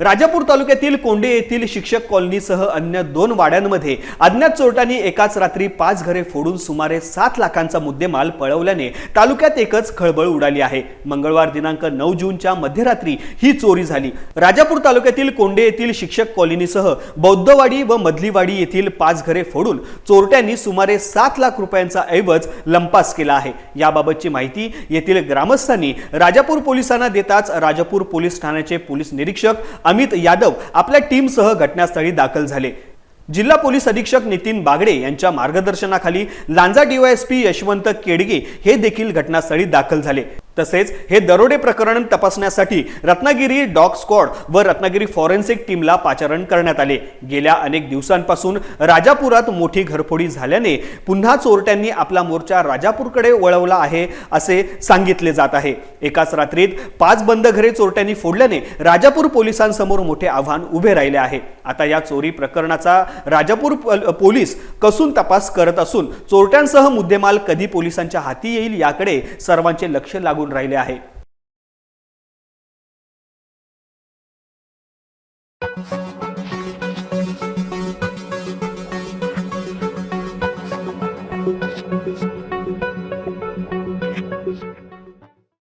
राजापूर तालुक्यातील कोंडे येथील शिक्षक कॉलनीसह अन्य दोन वाड्यांमध्ये अज्ञात चोरट्यांनी एकाच रात्री पाच घरे फोडून सुमारे सात लाखांचा मुद्देमाल पळवल्याने तालुक्यात एकच खळबळ उडाली आहे. मंगळवार दिनांक नऊ जूनच्या मध्यरात्री ही चोरी झाली. राजापूर तालुक्यातील कोंडे येथील शिक्षक कॉलनीसह बौद्धवाडी व मधलीवाडी येथील पाच घरे फोडून चोरट्यांनी सुमारे सात लाख रुपयांचा ऐवज लंपास केला आहे. याबाबतची माहिती येथील ग्रामस्थांनी राजापूर पोलिसांना देताच राजापूर पोलीस ठाण्याचे पोलीस निरीक्षक अमित यादव आपल्या टीमसह घटनास्थळी दाखल झाले. जिल्हा पोलीस अधीक्षक नितीन बागडे यांच्या मार्गदर्शनाखाली लांजा डीवायएसपी यशवंत केडगे हे देखील घटनास्थळी दाखल झाले. तसेच हे दरोडे प्रकरण तपासण्यासाठी रत्नागिरी डॉग स्क्वॉड व रत्नागिरी फॉरेन्सिक टीमला पाचारण करण्यात आले. गेल्या अनेक दिवसांपासून राजापुरात मोठी घरफोडी झाल्याने पुन्हा चोरट्यांनी आपला मोर्चा राजापूरकडे वळवला आहे असे सांगितले जात आहे. एकाच रात्रीत पाच बंद घरे चोरट्यांनी फोडल्याने राजापूर पोलिसांसमोर मोठे आव्हान उभे राहिले आहे. आता या चोरी प्रकरणाचा राजापूर पोलीस कसून तपास करत असून चोरट्यांसह मुद्देमाल कधी पोलिसांच्या हाती येईल याकडे सर्वांचे लक्ष लागू लागून राहिले आहे